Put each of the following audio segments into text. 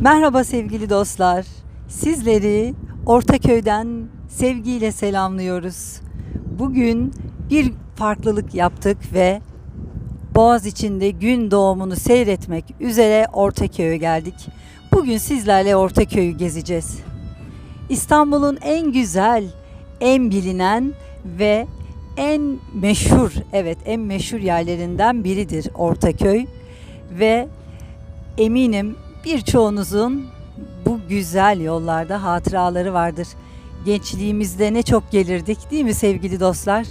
Merhaba sevgili dostlar. Sizleri Ortaköy'den sevgiyle selamlıyoruz. Bugün bir farklılık yaptık ve Boğaz içinde gün doğumunu seyretmek üzere Ortaköy'e geldik. Bugün sizlerle Ortaköy'ü gezeceğiz. İstanbul'un en güzel, en bilinen ve en meşhur, evet en meşhur yerlerinden biridir Ortaköy. Ve eminim birçoğunuzun bu güzel yollarda hatıraları vardır. Gençliğimizde ne çok gelirdik değil mi sevgili dostlar?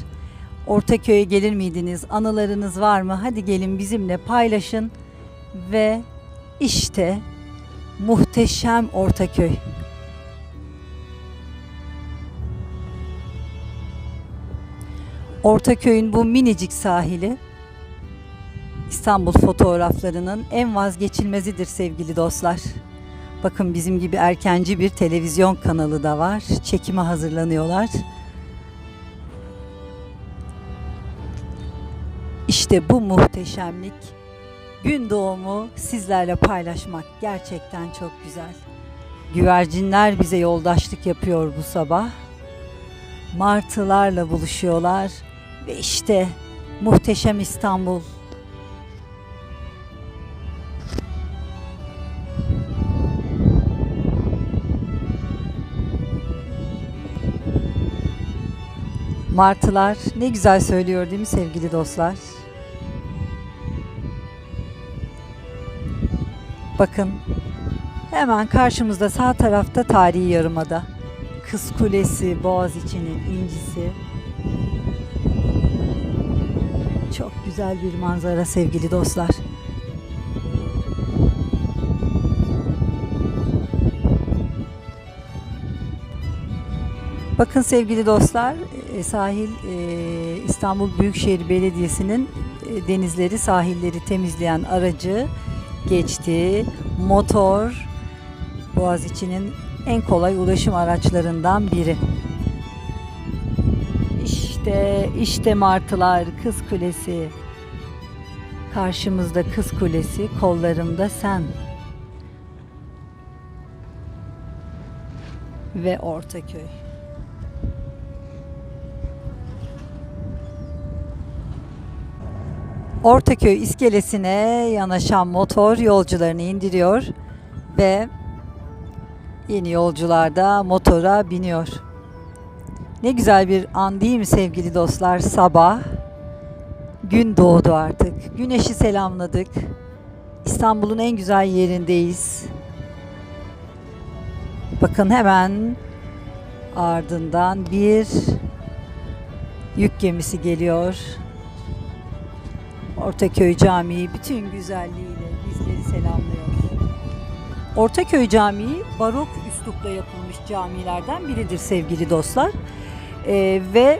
Ortaköy'e gelir miydiniz? Anılarınız var mı? Hadi gelin bizimle paylaşın. Ve işte muhteşem Ortaköy. Ortaköy'ün bu minicik sahili İstanbul fotoğraflarının en vazgeçilmezidir sevgili dostlar. Bakın bizim gibi erkenci bir televizyon kanalı da var. Çekime hazırlanıyorlar. İşte bu muhteşemlik, gün doğumu sizlerle paylaşmak gerçekten çok güzel. Güvercinler bize yoldaşlık yapıyor bu sabah. Martılarla buluşuyorlar ve işte muhteşem İstanbul. Martılar ne güzel söylüyor değil mi sevgili dostlar? Bakın hemen karşımızda sağ tarafta tarihi yarımada. Kız Kulesi, Boğaziçi'nin incisi. Çok güzel bir manzara sevgili dostlar. Bakın sevgili dostlar, e, sahil e, İstanbul Büyükşehir Belediyesi'nin e, denizleri, sahilleri temizleyen aracı geçti. Motor Boğaziçi'nin en kolay ulaşım araçlarından biri. İşte, işte martılar, Kız Kulesi. Karşımızda Kız Kulesi, kollarımda sen. Ve Ortaköy. Ortaköy iskelesine yanaşan motor yolcularını indiriyor ve yeni yolcular da motora biniyor. Ne güzel bir an değil mi sevgili dostlar? Sabah gün doğdu artık. Güneşi selamladık. İstanbul'un en güzel yerindeyiz. Bakın hemen ardından bir yük gemisi geliyor. Ortaköy Camii bütün güzelliğiyle bizleri selamlıyor. Ortaköy Camii barok üslupla yapılmış camilerden biridir sevgili dostlar. Ee, ve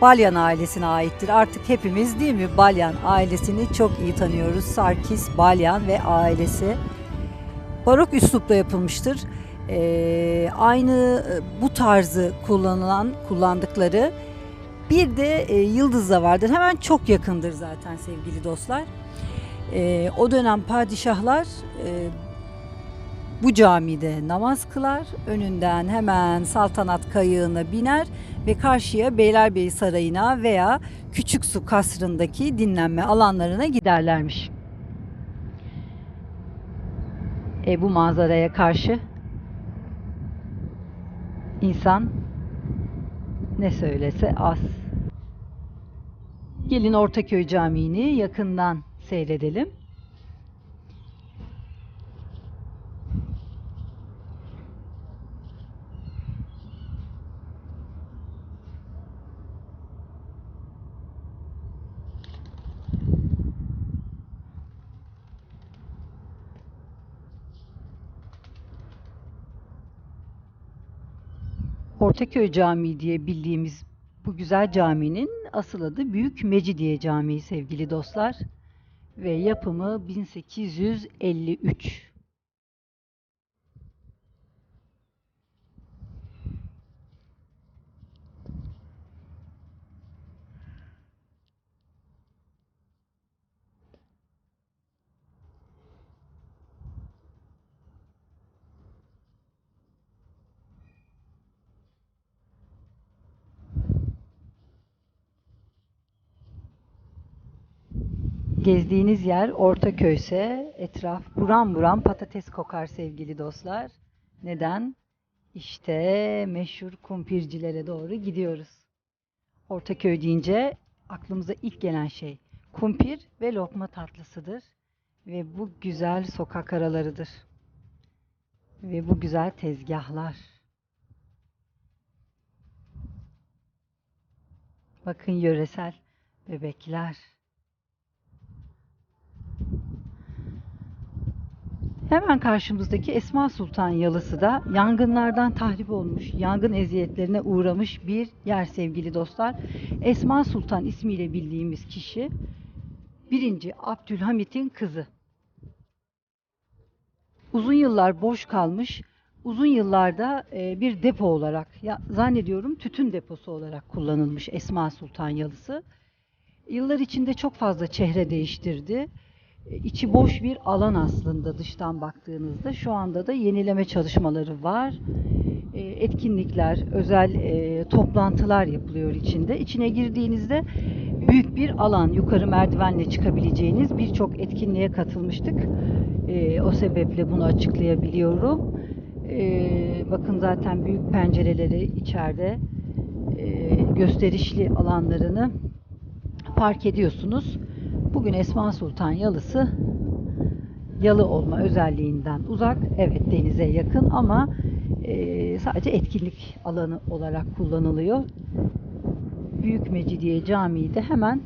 Balyan ailesine aittir. Artık hepimiz değil mi Balyan ailesini çok iyi tanıyoruz. Sarkis, Balyan ve ailesi. Barok üslupla yapılmıştır. Ee, aynı bu tarzı kullanılan kullandıkları bir de e, Yıldız'da vardır. Hemen çok yakındır zaten sevgili dostlar. E, o dönem padişahlar e, bu camide namaz kılar. Önünden hemen saltanat kayığına biner ve karşıya Beylerbeyi Sarayı'na veya Küçük Su Kasrı'ndaki dinlenme alanlarına giderlermiş. E, bu manzaraya karşı insan ne söylese az. Gelin Ortaköy Camii'ni yakından seyredelim. Ortaköy Camii diye bildiğimiz bu güzel caminin asıl adı Büyük Mecidiye Camii sevgili dostlar ve yapımı 1853. Gezdiğiniz yer Ortaköy ise etraf buram buram patates kokar sevgili dostlar. Neden? İşte meşhur kumpircilere doğru gidiyoruz. Ortaköy deyince aklımıza ilk gelen şey kumpir ve lokma tatlısıdır. Ve bu güzel sokak aralarıdır. Ve bu güzel tezgahlar. Bakın yöresel bebekler. Hemen karşımızdaki Esma Sultan Yalısı da yangınlardan tahrip olmuş, yangın eziyetlerine uğramış bir yer sevgili dostlar. Esma Sultan ismiyle bildiğimiz kişi 1. Abdülhamit'in kızı. Uzun yıllar boş kalmış, uzun yıllarda e, bir depo olarak, ya zannediyorum tütün deposu olarak kullanılmış Esma Sultan Yalısı. Yıllar içinde çok fazla çehre değiştirdi. E, içi boş bir alan aslında dıştan baktığınızda. Şu anda da yenileme çalışmaları var. E, etkinlikler, özel e, toplantılar yapılıyor içinde. İçine girdiğinizde büyük bir alan, yukarı merdivenle çıkabileceğiniz birçok etkinliğe katılmıştık. O sebeple bunu açıklayabiliyorum. Bakın zaten büyük pencereleri içeride gösterişli alanlarını fark ediyorsunuz. Bugün Esma Sultan Yalısı yalı olma özelliğinden uzak. Evet denize yakın ama e, sadece etkinlik alanı olarak kullanılıyor. Büyük Mecidiye Camii de hemen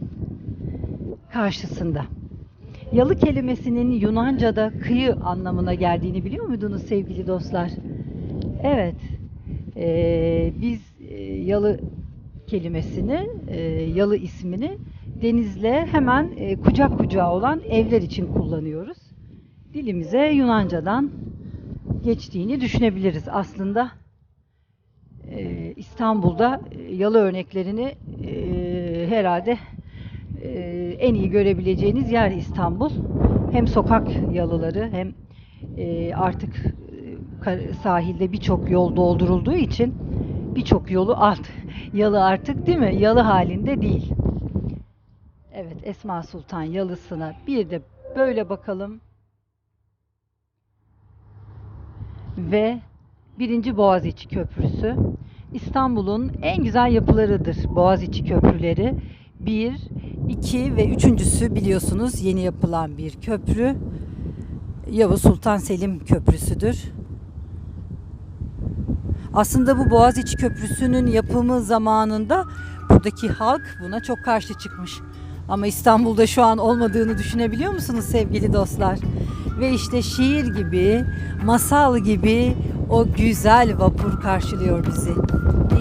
karşısında. Yalı kelimesinin Yunanca'da kıyı anlamına geldiğini biliyor muydunuz sevgili dostlar? Evet. e, biz e, yalı kelimesini, e, yalı ismini denizle hemen e, kucak kucağa olan evler için kullanıyoruz. Dilimize Yunanca'dan geçtiğini düşünebiliriz. Aslında e, İstanbul'da e, yalı örneklerini e, herhalde e, en iyi görebileceğiniz yer İstanbul. Hem sokak yalıları hem e, artık e, sahilde birçok yol doldurulduğu için birçok yolu alt yalı artık değil mi? Yalı halinde değil. Evet Esma Sultan yalısına bir de böyle bakalım. Ve birinci Boğaziçi Köprüsü. İstanbul'un en güzel yapılarıdır Boğaziçi Köprüleri. Bir, iki ve üçüncüsü biliyorsunuz yeni yapılan bir köprü. Yavuz Sultan Selim Köprüsü'dür. Aslında bu Boğaziçi Köprüsü'nün yapımı zamanında buradaki halk buna çok karşı çıkmış. Ama İstanbul'da şu an olmadığını düşünebiliyor musunuz sevgili dostlar? Ve işte şiir gibi, masal gibi o güzel vapur karşılıyor bizi.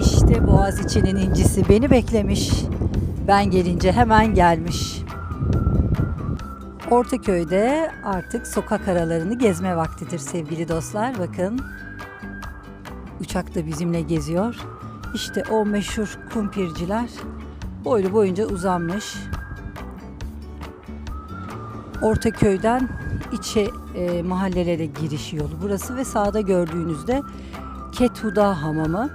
İşte Boğaziçi'nin incisi beni beklemiş. Ben gelince hemen gelmiş. Ortaköy'de artık sokak aralarını gezme vaktidir sevgili dostlar. Bakın uçak da bizimle geziyor. İşte o meşhur kumpirciler boylu boyunca uzanmış. Ortaköy'den içe e, mahallelere giriş yolu burası ve sağda gördüğünüzde Kethuda Hamamı.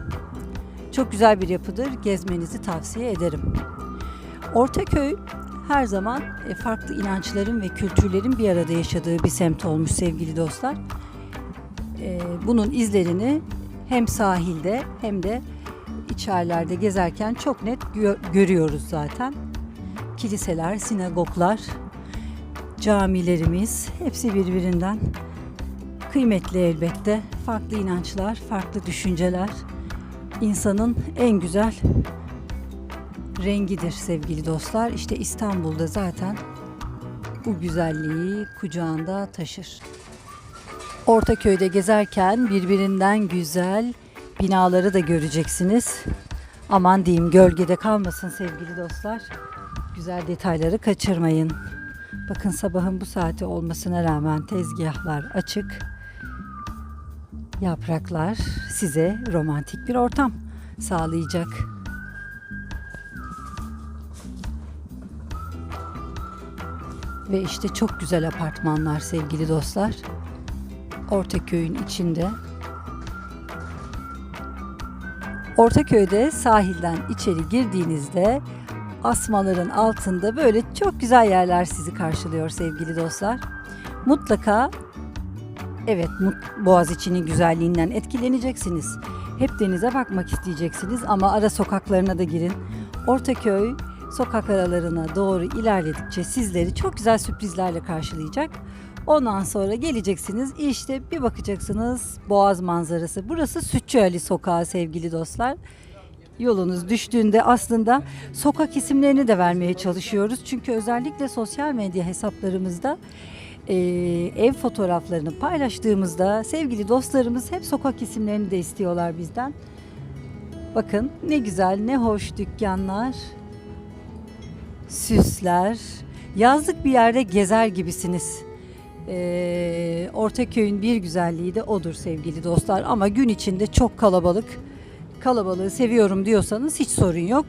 Çok güzel bir yapıdır. Gezmenizi tavsiye ederim. Ortaköy her zaman e, farklı inançların ve kültürlerin bir arada yaşadığı bir semt olmuş sevgili dostlar. E, Bunun izlerini hem sahilde hem de içerilerde gezerken çok net gö- görüyoruz zaten. Kiliseler, sinagoglar, camilerimiz hepsi birbirinden kıymetli elbette. Farklı inançlar, farklı düşünceler insanın en güzel rengidir sevgili dostlar. İşte İstanbul'da zaten bu güzelliği kucağında taşır. Ortaköy'de gezerken birbirinden güzel binaları da göreceksiniz. Aman diyeyim gölgede kalmasın sevgili dostlar. Güzel detayları kaçırmayın. Bakın sabahın bu saati olmasına rağmen tezgahlar açık. Yapraklar size romantik bir ortam sağlayacak. Ve işte çok güzel apartmanlar sevgili dostlar. Ortaköy'ün içinde. Ortaköy'de sahilden içeri girdiğinizde asmaların altında böyle çok güzel yerler sizi karşılıyor sevgili dostlar. Mutlaka evet Mut- Boğaziçi'nin güzelliğinden etkileneceksiniz. Hep denize bakmak isteyeceksiniz ama ara sokaklarına da girin. Ortaköy sokak aralarına doğru ilerledikçe sizleri çok güzel sürprizlerle karşılayacak. Ondan sonra geleceksiniz işte bir bakacaksınız Boğaz manzarası. Burası Sütçü Ali Sokağı sevgili dostlar. Yolunuz düştüğünde aslında sokak isimlerini de vermeye çalışıyoruz. Çünkü özellikle sosyal medya hesaplarımızda e, ev fotoğraflarını paylaştığımızda sevgili dostlarımız hep sokak isimlerini de istiyorlar bizden. Bakın ne güzel, ne hoş dükkanlar, süsler. Yazlık bir yerde gezer gibisiniz. Ee, Ortaköy'ün bir güzelliği de odur sevgili dostlar. Ama gün içinde çok kalabalık. Kalabalığı seviyorum diyorsanız hiç sorun yok.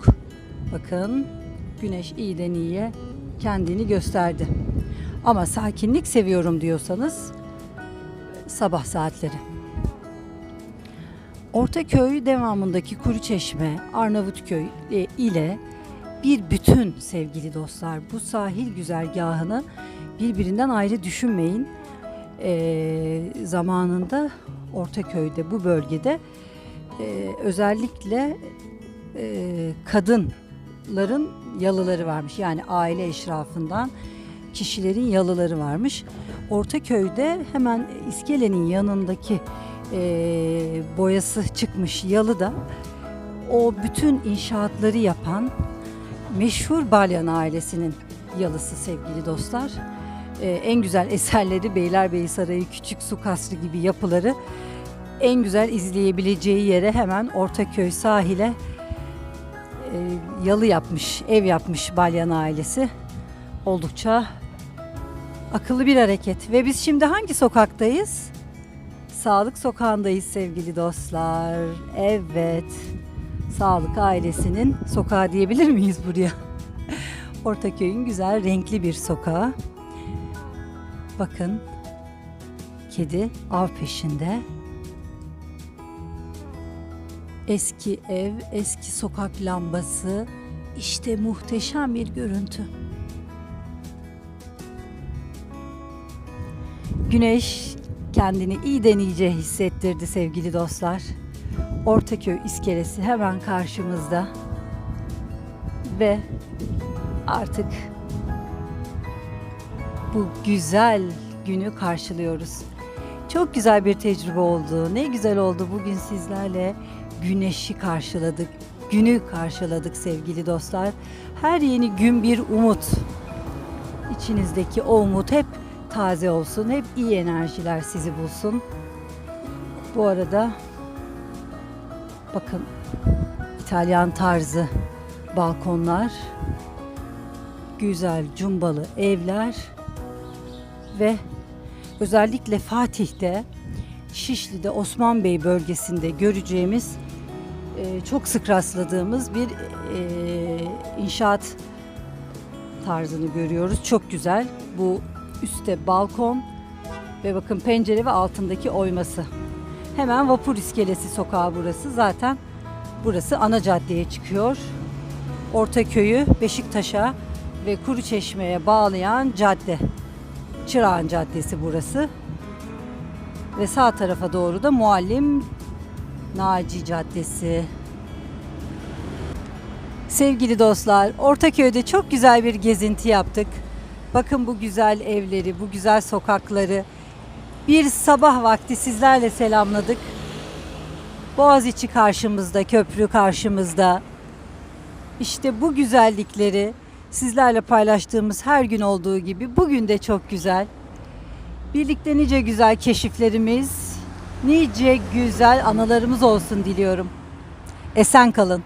Bakın güneş iyiden iyiye kendini gösterdi. Ama sakinlik seviyorum diyorsanız sabah saatleri. Ortaköy devamındaki Kuruçeşme, Arnavutköy e, ile bir bütün sevgili dostlar. Bu sahil güzergahını birbirinden ayrı düşünmeyin. Ee, zamanında Ortaköy'de bu bölgede e, özellikle e, kadınların yalıları varmış. Yani aile eşrafından kişilerin yalıları varmış. Ortaköy'de hemen iskelenin yanındaki e, boyası çıkmış yalıda o bütün inşaatları yapan meşhur Balyan ailesinin yalısı sevgili dostlar. Ee, en güzel eserleri Beylerbeyi Sarayı, Küçük Su Kasrı gibi yapıları en güzel izleyebileceği yere hemen Ortaköy sahile e, yalı yapmış, ev yapmış Balyan ailesi. Oldukça akıllı bir hareket. Ve biz şimdi hangi sokaktayız? Sağlık sokağındayız sevgili dostlar. Evet. Sağlık ailesinin sokağı diyebilir miyiz buraya? Ortaköy'ün güzel renkli bir sokağı. Bakın kedi av peşinde. Eski ev, eski sokak lambası. İşte muhteşem bir görüntü. Güneş kendini iyiden iyice hissettirdi sevgili dostlar. Ortaköy iskelesi hemen karşımızda. Ve artık bu güzel günü karşılıyoruz. Çok güzel bir tecrübe oldu. Ne güzel oldu bugün sizlerle güneşi karşıladık. Günü karşıladık sevgili dostlar. Her yeni gün bir umut. İçinizdeki o umut hep taze olsun. Hep iyi enerjiler sizi bulsun. Bu arada bakın İtalyan tarzı balkonlar, güzel cumbalı evler ve özellikle Fatih'te, Şişli'de, Osman Bey bölgesinde göreceğimiz e, çok sık rastladığımız bir e, inşaat tarzını görüyoruz. Çok güzel. Bu üstte balkon ve bakın pencere ve altındaki oyması. Hemen Vapur İskelesi sokağı burası. Zaten burası ana caddeye çıkıyor. Ortaköy'ü Beşiktaş'a ve Kuruçeşme'ye bağlayan cadde. Çırağan Caddesi burası. Ve sağ tarafa doğru da Muallim Naci Caddesi. Sevgili dostlar, Ortaköy'de çok güzel bir gezinti yaptık. Bakın bu güzel evleri, bu güzel sokakları. Bir sabah vakti sizlerle selamladık. Boğaziçi karşımızda, köprü karşımızda. İşte bu güzellikleri sizlerle paylaştığımız her gün olduğu gibi bugün de çok güzel. Birlikte nice güzel keşiflerimiz, nice güzel anılarımız olsun diliyorum. Esen kalın.